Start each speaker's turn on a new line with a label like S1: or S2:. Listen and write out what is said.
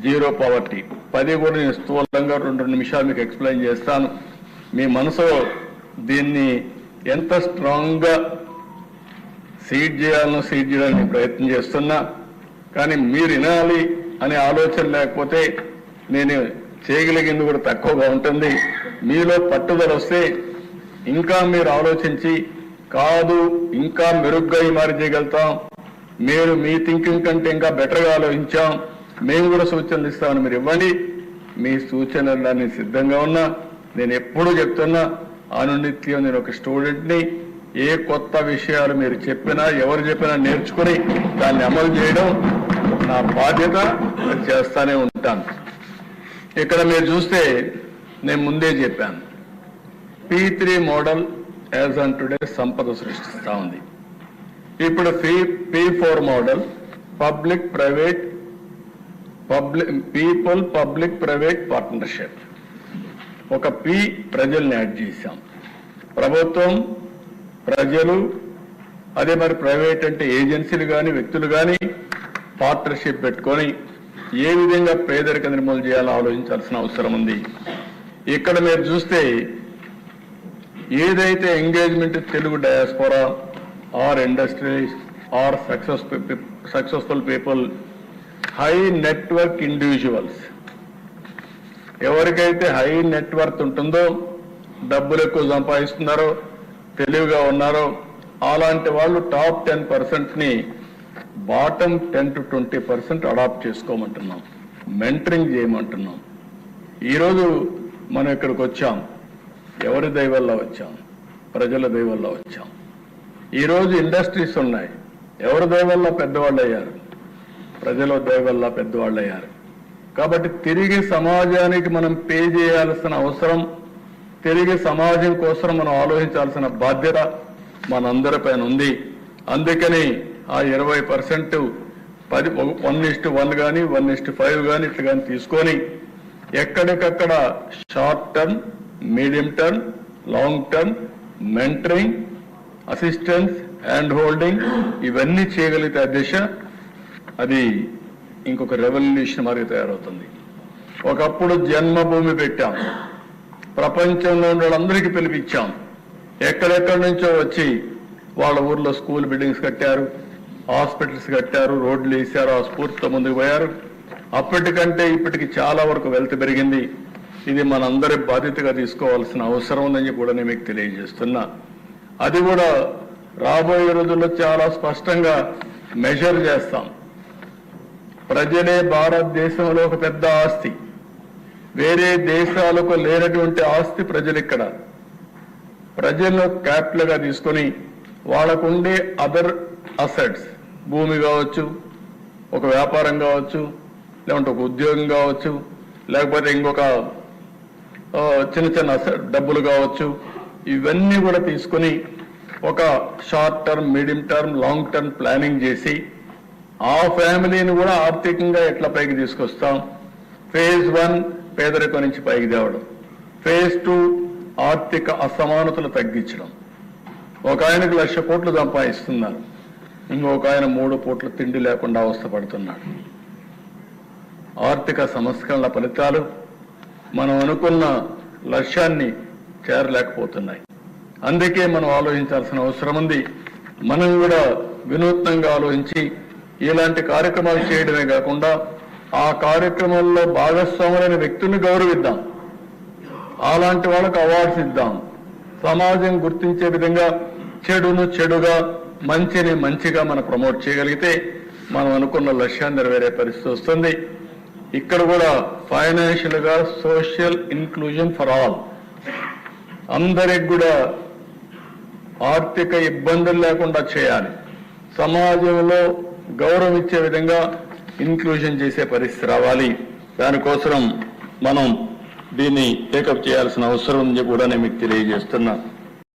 S1: Zero poverty. పది కూడా నేను స్థూలంగా రెండు నిమిషాలు మీకు ఎక్స్ప్లెయిన్ చేస్తాను. మీ మనసులో దీన్ని ఎంత స్ట్రాంగ్గా సీడ్ చేయాలనో సీడ్ చేయడానికి ప్రయత్నం చేస్తున్నా. కానీ మీరు వినాలి అనే ఆలోచన లేకపోతే నేను చేయగలిగింది కూడా తక్కువగా ఉంటుంది. మీలో పట్టుదల వస్తే ఇంకా మీరు ఆలోచించి కాదు ఇంకా మెరుగ్గా ఈ మారి చేయగలుగుతాం. మీరు మీ థింకింగ్ కంటే ఇంకా బెటర్గా ఆలోచించాం. మేము కూడా సూచనలు ఇస్తామని మీరు ఇవ్వండి. మీ సూచనలన్నీ సిద్ధంగా ఉన్నా. నేను ఎప్పుడూ చెప్తున్నా అనునిత్యం నేను ఒక స్టూడెంట్ని. ఏ కొత్త విషయాలు మీరు చెప్పినా ఎవరు చెప్పినా నేర్చుకుని దాన్ని అమలు చేయడం నా బాధ్యత. చేస్తానే ఉంటాను. ఇక్కడ మీరు చూస్తే నేను ముందే చెప్పాను. P three model as on today సంపద సృష్టిస్తా ఉంది. ఇప్పుడు P P four model public private public people public private partnership ఒక పి ప్రజల్ని యాడ్ చేశాం. ప్రభుత్వం ప్రజలు అదే మరి ప్రైవేట్ అంటే ఏజెన్సీలు కానీ వ్యక్తులు కానీ పార్ట్నర్షిప్ పెట్టుకొని ఏ విధంగా పేదరిక నిర్మూలన చేయాలో ఆలోచించాల్సిన అవసరం ఉంది. ఇక్కడ మీరు చూస్తే ఏదైతే engagement Telugu diaspora are industries are success successful people high network individuals. ఎవరికైతే హై నెట్వర్క్ ఉంటుందో డబ్బులు ఎక్కువ సంపాదిస్తున్నారో తెలివిగా ఉన్నారో అలాంటి వాళ్ళు top ten పర్సెంట్ని bottom ten to twenty percent adopt చేసుకోమంటున్నాం. Mentoring చేయమంటున్నాం. ఈరోజు మనం ఇక్కడికి వచ్చాం. ఎవరి దయవల్ల వచ్చాం? ప్రజల దయవల్ల వచ్చాం. ఈరోజు ఇండస్ట్రీస్ ఉన్నాయి. ఎవరి దయవల్ల పెద్దవాళ్ళు అయ్యారు? ప్రజల దయవల్ల పెద్దవాళ్ళు అయ్యారు కాబట్టి తిరిగి సమాజానికి మనం పే చేయాల్సిన అవసరం తిరిగి సమాజం కోసం మనం ఆలోచించాల్సిన బాధ్యత మనందరిపైన ఉంది అందుకని ఆ ఇరవై పర్సెంట్ పది వన్ ఇస్ట్ వన్ కానీ వన్ ఇస్ట్ ఫైవ్ కానీ ఇట్లా కానీ తీసుకొని ఎక్కడికక్కడ short term medium term long term mentoring assistance hand holding ఇవన్నీ చేయగలిగితే ఆ దిశ అది ఇంకొక రెవల్యూషన్ మాదిరి తయారవుతుంది. ఒకప్పుడు జన్మభూమి పెట్టాం. ప్రపంచంలో ఉన్న వాళ్ళందరికీ పిలిపించాం. ఎక్కడెక్కడి నుంచో వచ్చి వాళ్ళ ఊర్లో స్కూల్ బిల్డింగ్స్ కట్టారు హాస్పిటల్స్ కట్టారు రోడ్లు వేశారు ఆ స్ఫూర్తితో ముందుకు పోయారు. అప్పటికంటే ఇప్పటికి చాలా వరకు వెల్త్ పెరిగింది. ఇది మనందరి బాధ్యతగా తీసుకోవాల్సిన అవసరం ఉందని కూడా నేను మీకు తెలియజేస్తున్నా. అది కూడా రాబోయే రోజుల్లో చాలా స్పష్టంగా మెజర్ చేస్తాం. ప్రజలే భారతదేశంలో ఒక పెద్ద ఆస్తి. వేరే దేశాలకు లేనటువంటి ఆస్తి ప్రజలు ఇక్కడ ప్రజలను క్యాపిటల్గా తీసుకొని వాళ్ళకు ఉండే అదర్ అసెట్స్ భూమి కావచ్చు ఒక వ్యాపారం కావచ్చు లేకుంటే ఒక ఉద్యోగం కావచ్చు లేకపోతే ఇంకొక చిన్న చిన్న అసెట్ డబ్బులు కావచ్చు ఇవన్నీ కూడా తీసుకొని ఒక short term medium term long term planning చేసి ఆ ఫ్యామిలీని కూడా ఆర్థికంగా ఎట్లా పైకి తీసుకొస్తాం? ఫేజ్ వన్ పేదరికం నుంచి పైకి తేవడం. ఫేజ్ టూ ఆర్థిక అసమానతలు తగ్గించడం. ఒక ఆయనకు లక్ష కోట్లు సంపాదిస్తున్నారు. ఇంకొక ఆయన మూడు పూట్ల తిండి లేకుండా అవస్థపడుతున్నాడు. ఆర్థిక సంస్కరణల ఫలితాలు మనం అనుకున్న లక్ష్యాన్ని చేరలేకపోతున్నాయి. అందుకే మనం ఆలోచించాల్సిన అవసరం ఉంది. మనం కూడా వినూత్నంగా ఆలోచించి ఇలాంటి కార్యక్రమాలు చేయడమే కాకుండా ఆ కార్యక్రమంలో భాగస్వాములైన వ్యక్తుల్ని గౌరవిద్దాం. అలాంటి వాళ్ళకు అవార్డ్స్ ఇద్దాం. సమాజం గుర్తించే విధంగా చెడును చెడుగా మంచిని మంచిగా మనం ప్రమోట్ చేయగలిగితే మనం అనుకున్న లక్ష్యాన్ని నెరవేరే పరిస్థితి వస్తుంది. ఇక్కడ కూడా ఫైనాన్షియల్గా సోషల్ ఇన్క్లూజన్ ఫర్ ఆల్ అందరికి కూడా ఆర్థిక ఇబ్బందులు లేకుండా చేయాలి. సమాజంలో గౌరవం ఇచ్చే విధంగా ఇన్క్లూజన్ చేసే పరిస్థితి రావాలి. దానికోసం మనం దీన్ని టేకప్ చేయాల్సిన అవసరం ఉంది కూడా నేను మీకు తెలియజేస్తున్నాను